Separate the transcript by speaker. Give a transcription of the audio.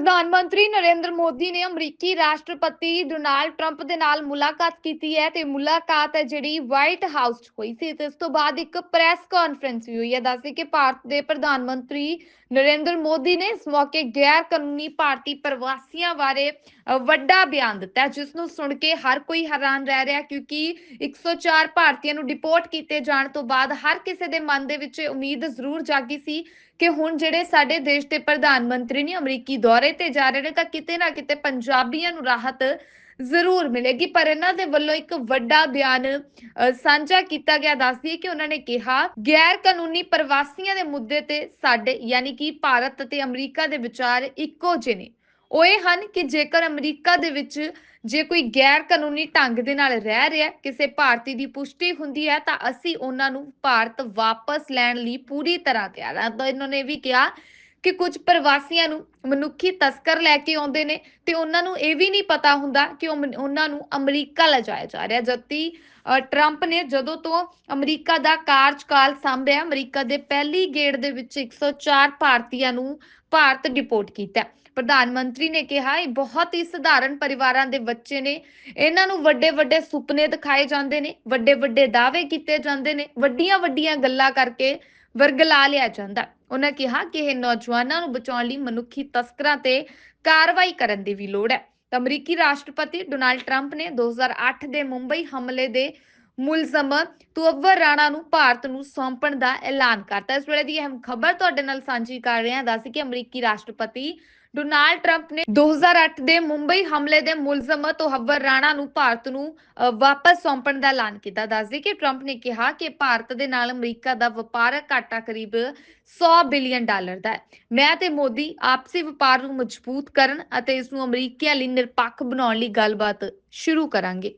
Speaker 1: ਪ੍ਰਧਾਨ ਮੰਤਰੀ ਨਰਿੰਦਰ ਮੋਦੀ ਨੇ ਅਮਰੀਕੀ ਰਾਸ਼ਟਰਪਤੀ ਡੋਨਾਲਡ ਟਰੰਪ ਦੇ ਨਾਲ ਮੁਲਾਕਾਤ ਕੀਤੀ ਹੈ ਤੇ ਮੁਲਾਕਾਤ ਹੈ ਜਿਹੜੀ ਵਾਈਟ ਹਾਊਸ 'ਚ ਹੋਈ ਸੀ ਤੇ ਇਸ ਤੋਂ ਬਾਅਦ ਇੱਕ ਪ੍ਰੈਸ ਕਾਨਫਰੰਸ ਵੀ ਹੋਈ ਹੈ। ਦੱਸਦੇ ਕਿ ਭਾਰਤ ਦੇ ਪ੍ਰਧਾਨ ਮੰਤਰੀ ਨਰਿੰਦਰ ਮੋਦੀ ਨੇ ਇਸ ਮੌਕੇ ਗੈਰ ਕਾਨੂੰਨੀ ਭਾਰਤੀ ਪ੍ਰਵਾਸੀਆਂ ਬਾਰੇ ਵੱਡਾ ਬਿਆਨ ਦਿੱਤਾ ਹੈ, ਜਿਸ ਨੂੰ ਸੁਣ ਕੇ ਹਰ ਕੋਈ ਹੈਰਾਨ ਰਹਿ ਰਿਹਾ ਕਿਉਂਕਿ 104 ਭਾਰਤੀਆਂ ਨੂੰ ਡਿਪੋਰਟ ਕੀਤੇ ਜਾਣ ਤੋਂ ਬਾਅਦ ਹਰ ਕਿਸੇ ਦੇ ਮਨ ਦੇ ਵਿੱਚ ਉਮੀਦ ਜ਼ਰੂਰ ਜਾਗੀ ਸੀ ਕਿ ਹੁਣ ਜਿਹੜੇ ਸਾਡੇ ਦੇਸ਼ ਦੇ ਪ੍ਰਧਾਨ ਮੰਤਰੀ ਨੇ ਅਮਰੀਕੀ ਦੌਰੇ ਤੇ ਜਾ ਰਹੇ ਨੇ, ਤਾਂ ਕਿਤੇ ਨਾ ਕਿਤੇ ਪੰਜਾਬੀਆਂ ਨੂੰ ਰਾਹਤ ਜ਼ਰੂਰ ਮਿਲੇਗੀ। ਪਰ ਇਹਨਾਂ ਦੇ ਵੱਲੋਂ ਇੱਕ ਵੱਡਾ ਬਿਆਨ ਸਾਂਝਾ ਕੀਤਾ ਗਿਆ। ਦੱਸਦੀ ਹੈ ਕਿ ਉਹਨਾਂ ਨੇ ਕਿਹਾ ਗੈਰ ਕਾਨੂੰਨੀ ਪ੍ਰਵਾਸੀਆਂ ਦੇ ਮੁੱਦੇ ਤੇ ਸਾਡੇ, ਯਾਨੀ ਕਿ ਭਾਰਤ ਅਤੇ ਅਮਰੀਕਾ ਦੇ ਵਿਚਾਰ ਇੱਕੋ ਜਿਹੇ ਨੇ। ਉਹ ਇਹ ਹਨ ਕਿ ਜੇਕਰ ਅਮਰੀਕਾ ਦੇ ਵਿੱਚ ਜੇ ਕੋਈ ਗੈਰ ਕਾਨੂੰਨੀ ਢੰਗ ਦੇ ਨਾਲ ਰਹਿ ਰਿਹਾ ਕਿਸੇ ਭਾਰਤੀ ਦੀ ਪੁਸ਼ਟੀ ਹੁੰਦੀ ਹੈ, ਤਾਂ ਅਸੀਂ ਉਹਨਾਂ ਨੂੰ ਭਾਰਤ ਵਾਪਸ ਲੈਣ ਲਈ ਪੂਰੀ ਤਰ੍ਹਾਂ ਤਿਆਰ ਹਾਂ। ਤਾਂ ਇਹਨਾਂ ਨੇ ਵੀ ਕਿਹਾ ਕਿ ਕੁਝ ਪ੍ਰਵਾਸੀਆਂ ਨੂੰ ਮਨੁੱਖੀ ਤਸਕਰ ਲੈ ਕੇ ਆਉਂਦੇ ਨੇ ਤੇ ਉਹਨਾਂ ਨੂੰ ਇਹ ਵੀ ਨਹੀਂ ਪਤਾ ਹੁੰਦਾ ਕਿ ਉਹਨਾਂ ਨੂੰ ਅਮਰੀਕਾ ਲਿਜਾਇਆ ਜਾ ਰਿਹਾ ਜਦਕਿ ਟਰੰਪ ਨੇ ਜਦੋਂ ਤੋਂ ਅਮਰੀਕਾ ਦਾ ਕਾਰਜਕਾਲ ਸੰਭਿਆ, ਅਮਰੀਕਾ ਦੇ ਪਹਿਲੀ ਗੇੜ ਦੇ ਵਿੱਚ 104 ਭਾਰਤੀਆਂ ਨੂੰ ਭਾਰਤ ਡਿਪੋਰਟ ਕੀਤਾ ਪ੍ਰਧਾਨ ਮੰਤਰੀ ਨੇ ਕਿਹਾ, ਇਹ ਬਹੁਤ ਹੀ ਸਧਾਰਨ ਪਰਿਵਾਰਾਂ ਦੇ ਬੱਚੇ ਨੇ। ਇਹਨਾਂ ਨੂੰ ਵੱਡੇ ਵੱਡੇ ਸੁਪਨੇ ਦਿਖਾਏ ਜਾਂਦੇ ਨੇ ਵੱਡੇ ਵੱਡੇ ਦਾਅਵੇ ਕੀਤੇ ਜਾਂਦੇ ਨੇ ਵੱਡੀਆਂ ਵੱਡੀਆਂ ਗੱਲਾਂ ਕਰਕੇ ਵਰਗਲਾ ਲਿਆ ਜਾਂਦਾ ਉਹਨਾਂ ਕਿਹਾ ਕਿ ਇਹ ਨੌਜਵਾਨਾਂ ਨੂੰ ਬਚਾਉਣ ਲਈ ਮਨੁੱਖੀ ਤਸਕਰਾਂ ਤੇ ਕਾਰਵਾਈ ਕਰਨ ਦੀ ਵੀ ਲੋੜ ਹੈ। ਅਮਰੀਕੀ ਰਾਸ਼ਟਰਪਤੀ ਡੋਨਾਲਡ ਟਰੰਪ ਨੇ 2008 ਦੇ ਮੁੰਬਈ ਹਮਲੇ ਦੇ ਮੁਲਜ਼ਮ ਤੁਅੱਵਰ ਰਾਣਾ ਨੂੰ ਭਾਰਤ ਨੂੰ ਸੌਂਪਣ ਦਾ ਐਲਾਨ ਕਰਤਾ। ਇਸ ਵੇਲੇ ਦੀ ਅਹਿਮ ਖਬਰ ਤੁਹਾਡੇ ਨਾਲ ਸਾਂਝੀ ਕਰ ਰਹੇ ਹਾਂ ਦੱਸ ਕਿ ਅਮਰੀਕੀ ਰਾਸ਼ਟਰਪਤੀ ਡੋਨਾਲਡ ਟਰੰਪ ਨੇ 2008 ਦੇ ਮੁੰਬਈ ਹਮਲੇ ਦੇ ਮੁਲਜ਼ਮ ਤੁਹੱਵਰ ਰਾਣਾ ਨੂੰ ਭਾਰਤ ਨੂੰ ਵਾਪਸ ਸੌਂਪਣ ਦਾ ਐਲਾਨ ਕੀਤਾ। ਦੱਸਦੇ ਕਿ ਟਰੰਪ ਨੇ ਕਿਹਾ ਕਿ ਭਾਰਤ ਦੇ ਨਾਲ ਅਮਰੀਕਾ ਦਾ ਵਪਾਰਕ ਘਾਟਾ ਕਰੀਬ 100 ਬਿਲੀਅਨ ਡਾਲਰ ਦਾ ਹੈ। ਮੈਂ ਤੇ ਮੋਦੀ ਆਪਸੀ ਵਪਾਰ ਨੂੰ ਮਜ਼ਬੂਤ ਕਰਨ ਅਤੇ ਇਸ ਨੂੰ ਅਮਰੀਕੀਆਂ ਲਈ ਨਿਰਪੱਖ ਬਣਾਉਣ ਲਈ ਗੱਲਬਾਤ ਸ਼ੁਰੂ ਕਰਾਂਗੇ।